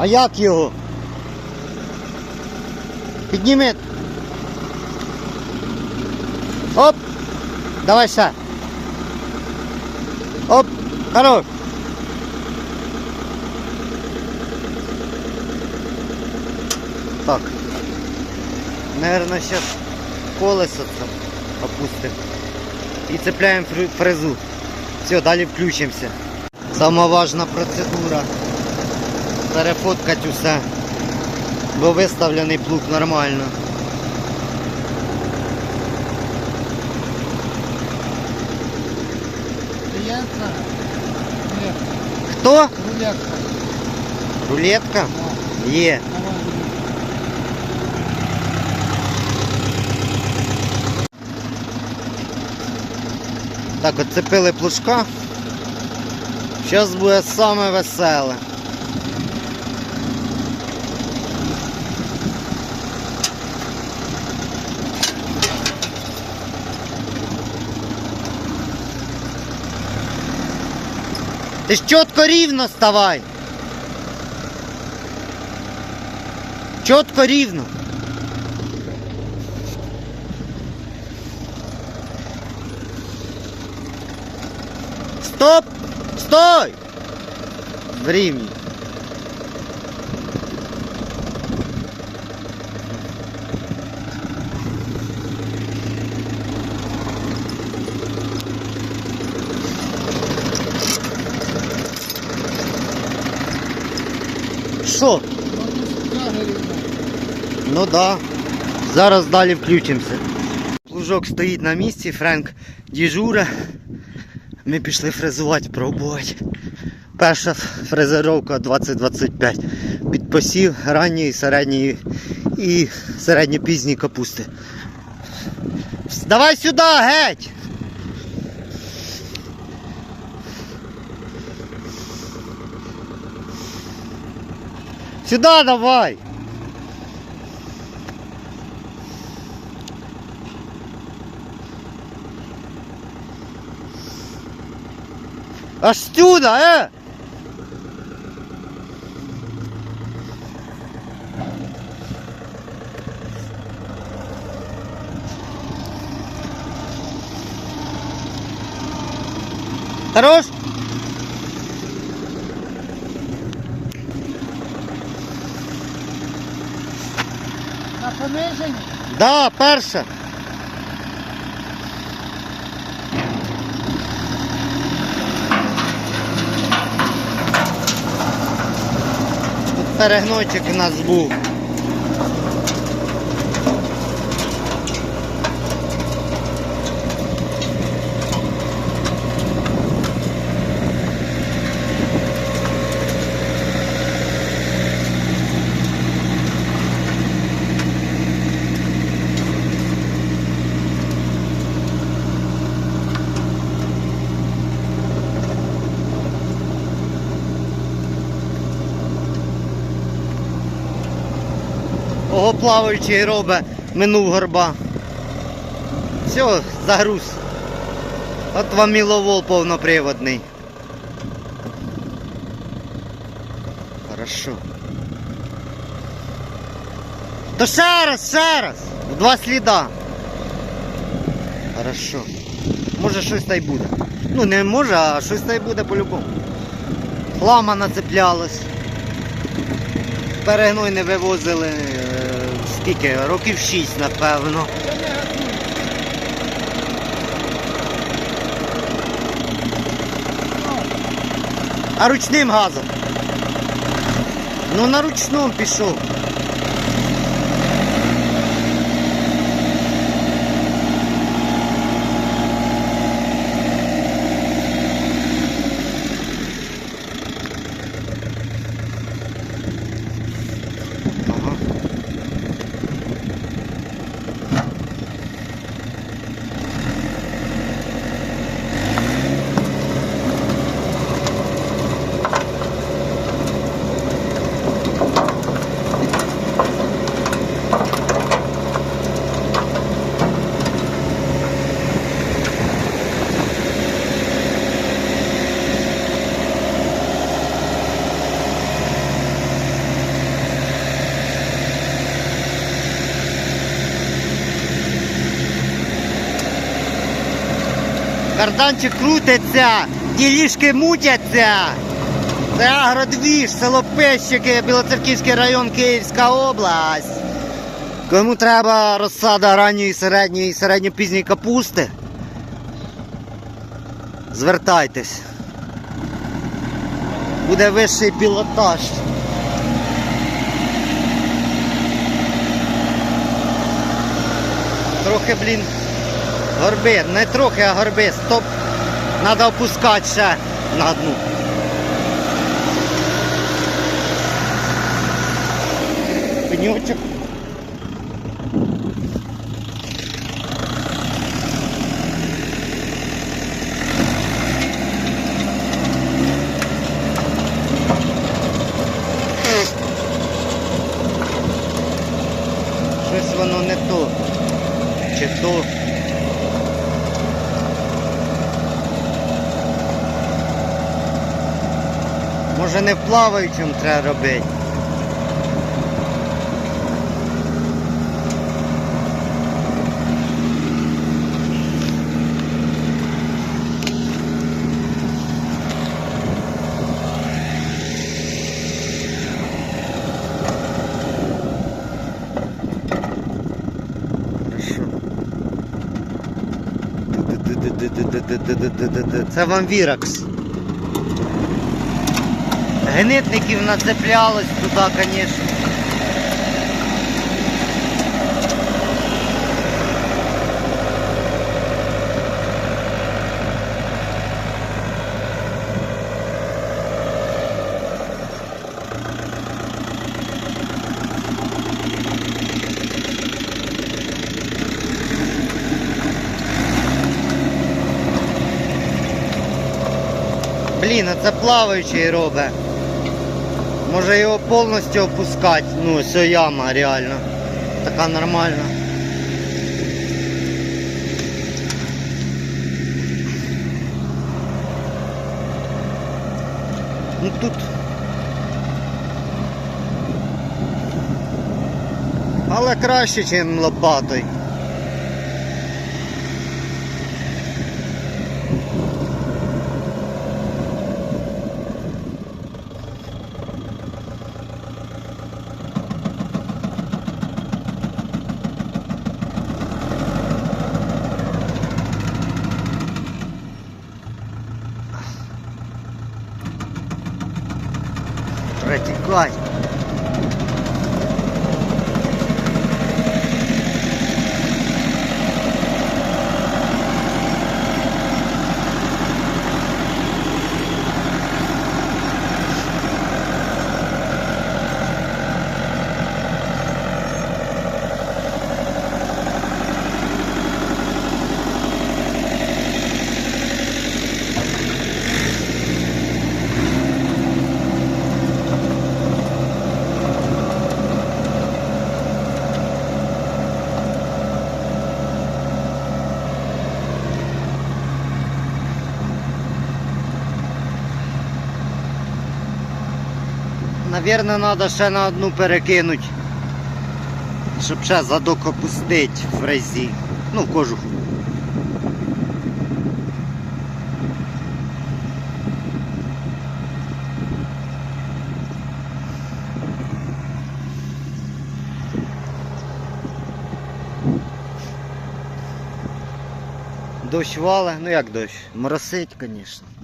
А як його? Підніми. Оп! Давай ще. Оп! Хорош! Так. Наверное, сейчас колесо там опустим. І цепляємо фрезу. Все, далі включимося. Сама важна процедура. Перефоткать усе. Бо виставлений плуг нормально. Нет, Хто? рулетка. Рулетка? Да, Є. Так, оцепили плужка. Зараз буде саме веселе. Ти ж чітко рівно ставай. Чітко рівно. Стоп! Стой! В рівні. Ну да. Зараз далі включимося. Плужок стоїть на місці, Френк діжуре. Ми пішли фрезувати, пробувати. Перша фрезеровка 2025. Під посів ранньої, середньої і середньопізньої капусти. Давай сюди, геть! Сюди давай! Аж сюда, э! Хорош? На пониженні? Да, перша. Тут перегнойчик у нас був. Плаваючий робить, минув горба. Все, загруз. От вам міловол повноприводний. Хорошо. То ще раз, ще раз. В два сліда. Хорошо. Може щось та й буде. Ну не може, а щось та й буде по-любому. Лама нацеплялась перегной не вивозили е, скільки, років 6, напевно. А ручним газом. Ну на ручному пішов. Карданчик крутиться, ділішки мутяться. Це агродвіж, село Пещики, Білоцерківський район, Київська область. Кому треба розсада ранньої, середньої і середньопізньої капусти, звертайтесь. Буде вищий пілотаж. Трохи, блін, горби, не трохи, а горби. Стоп. Треба опускати ще на дну. Пеньочок. Щось воно не то. Чи то. Може не в плаваючому треба робити. Це вам віракс. Генетників нацеплялось туди, звісно. Блін, а це плаваючий робить. Може його повністю опускати. Ну, ось яма реально. Така нормальна. Ну тут. Але краще, ніж лопатою. Протікай. Навірно, треба ще на одну перекинути. Щоб ще задок опустити в фрезі. Ну, в кожух. Дощ вале, ну як дощ? Моросить, звісно.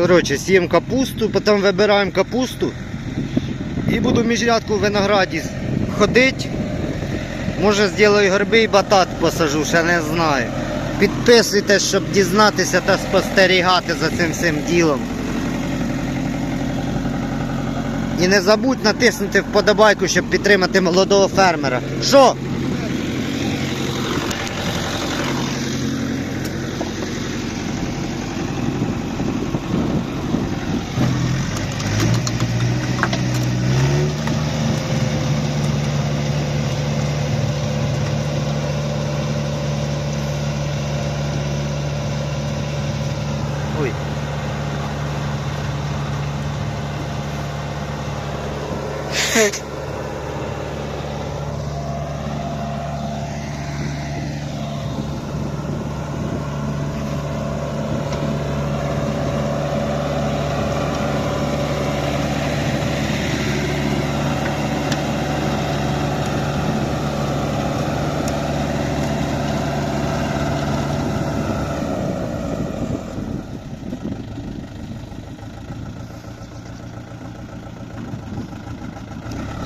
Коротше, сіємо капусту, потім вибираємо капусту. І буду в міжрядку в винограді ходити. Може зроблю горби і батат посажу, ще не знаю. Підписуйтесь, щоб дізнатися та спостерігати за цим всім ділом. І не забудь натиснути вподобайку, щоб підтримати молодого фермера. Що?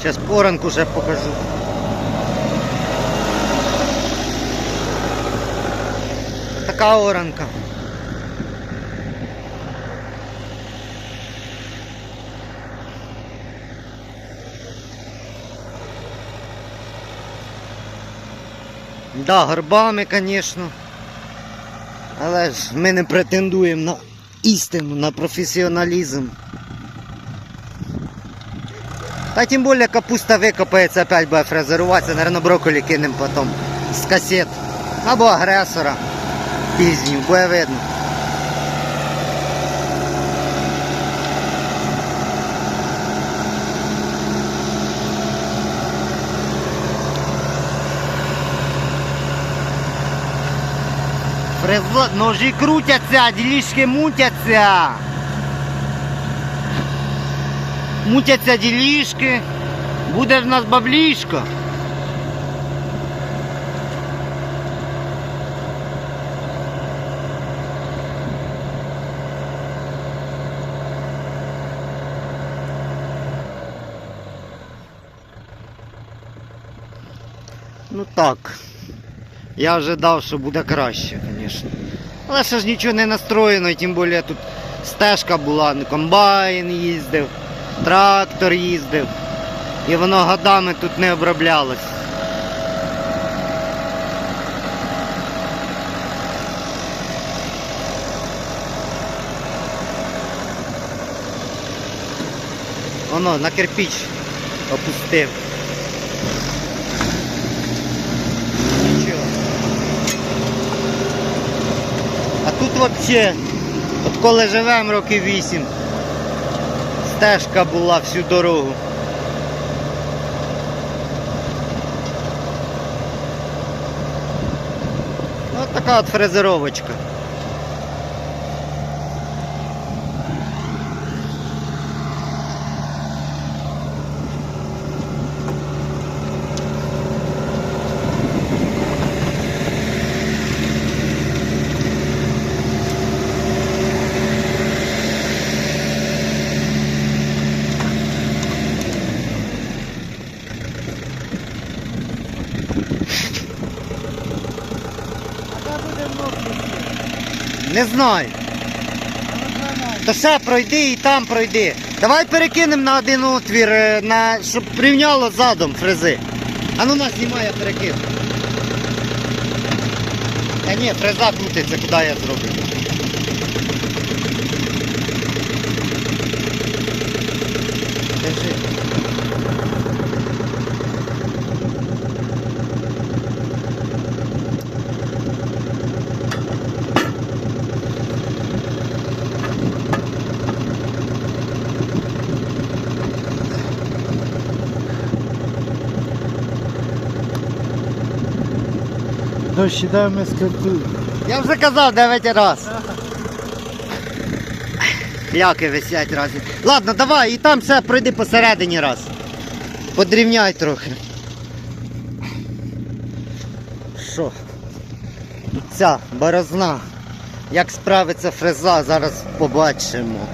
Зараз поранку ще покажу. Така оранка. Да, горбами, звісно. Але ж ми не претендуємо на істину, на професіоналізм. Та тим більше капуста викопається, опять буде фрезеруватися, наверное, брокколі кинемо потім з касет. Або агресора пізню, буде видно. Ножі крутяться, ділішки мутяться. Мутяться ділішки. Буде в нас баблішко. Ну так. Я ожидав, що буде краще, звісно. Але ще ж нічого не настроєно, і тим більше тут стежка була, ну, комбайн їздив, трактор їздив. І воно годами тут не оброблялось. Воно на кирпіч опустив. Нічого. А тут взагалі, от коли живемо років 8, стежка була всю дорогу. Ось така от фрезеровочка. Не знаю. То все пройди і там пройди. Давай перекинемо на один отвір, е, на, щоб рівняло задом фрези. А ну нас знімає перекид. Та ні, фреза крутиться, куди я зроблю. Держи. Дощ іде, ми. Я вже казав 9 раз. Ляки висять разі. Ладно, давай, і там все пройди посередині раз. Подрівняй трохи. Що? Ця борозна Як справиться фреза, зараз побачимо.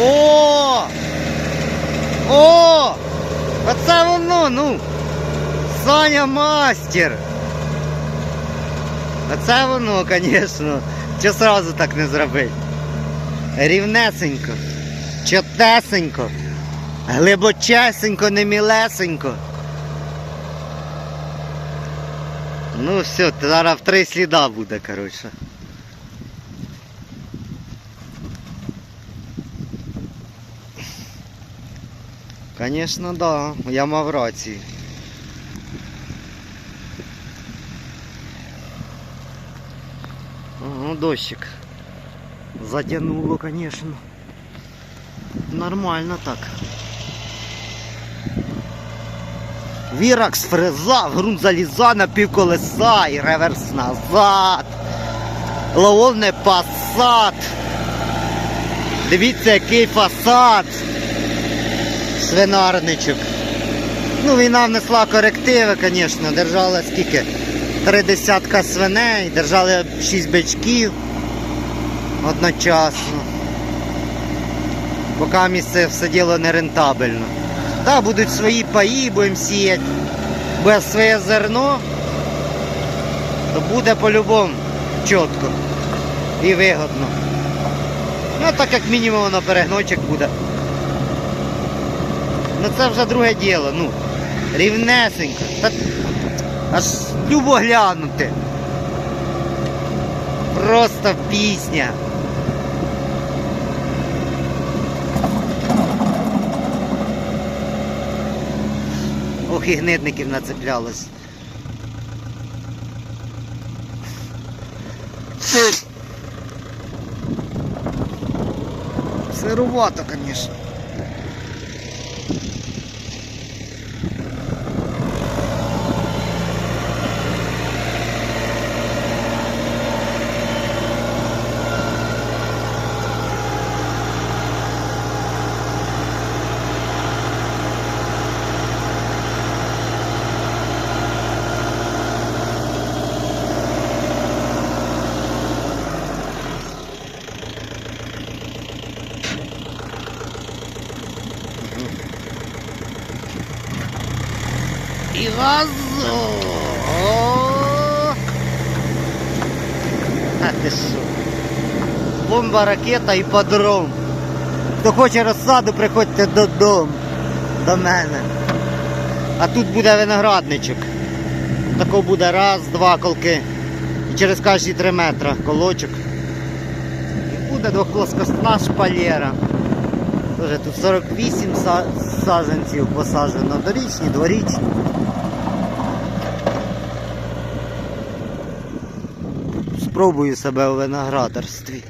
О! О! Оце воно, ну! Саня мастер! Оце воно, звісно. Чи сразу так не зробити? Рівнесенько, чотесенько, глибочесенько, не мілесенько. Ну все, зараз в три сліда буде, коротше. Конечно, да, я мав рацію. Дощик. Затянуло, конечно. Нормально так. Віракс фреза, в ґрунт заліза на півколеса і реверс назад. Лововне пасад. Дивіться, який фасад. Свинарничок. Ну, війна внесла корективи, звісно. Держали скільки? Три десятка свиней, держали шість бичків одночасно. Поки місце все діло не рентабельно. Так, будуть свої паї, будемо сіяти. Буде своє зерно, то буде по-любому чітко і вигодно. Ну, так як мінімум на перегночок буде. Ну це вже друге діло, ну. Рівнесенько. Та, аж любо глянути. Просто пісня. Ох, і гнидників нацеплялось. Сирувато, звісно. Бомба, ракета і подром. Хто хоче розсаду, приходьте додому. До мене. А тут буде виноградничок. Тако буде раз, два колки. І через кожні три метри колочок. І буде двохплоскостна шпалєра. Тут 48 са- саджанців посаджено. Дорічні, дворічні. Спробую себе у виноградарстві.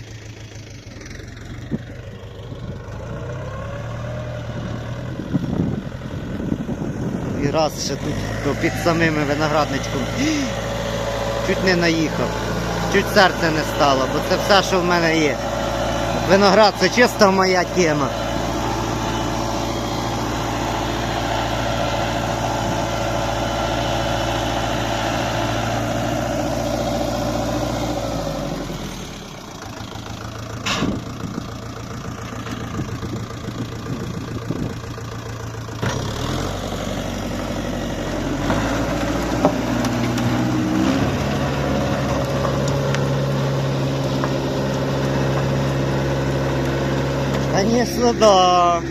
І раз ще тут то під самим виноградничком. Чуть не наїхав. Чуть серце не стало, бо це все, що в мене є. Виноград це чисто моя тема. Звісно, да.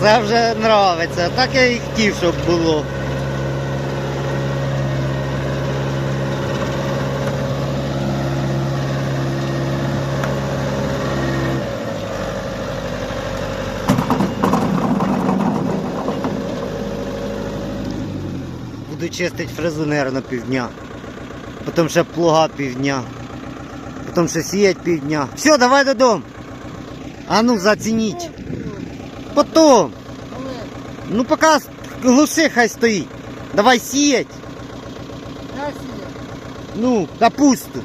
Це вже подобається. Так я і хотів, щоб було. Буду чистити фрезонер на півдня. Потім ще плуга півдня. Потім ще сіять півдня. Все, давай додому. А ну зацініть. Потім. Але Ну поки глуши хай стоїть. Давай сіять. я сіяв. Ну, капусту.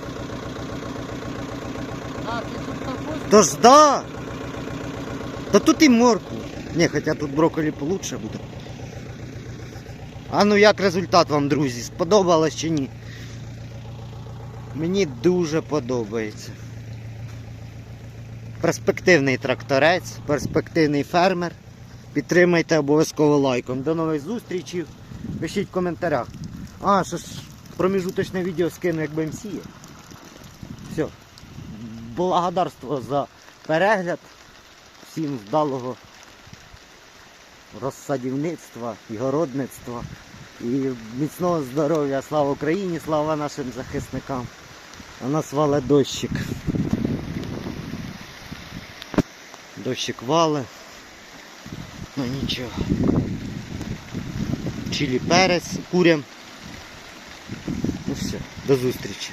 А, ти тут капусту? Тож да. Та тут і моркву. Ні, хоча тут брокколі получше буде. А ну як результат вам, друзі? Сподобалось чи ні? Мені дуже подобається. Перспективний тракторець, перспективний фермер. Підтримайте обов'язково лайком. До нових зустрічей. Пишіть в коментарях. А, що ж проміжуточне відео скину, як будемо сіяти. Все. Благодарство за перегляд. Всім вдалого розсадівництва і городництва. І міцного здоров'я. Слава Україні, слава нашим захисникам. А нас вале дощик. Дощик вали. Ну нічого. Чилі перець, курям. Ну все, до зустрічі.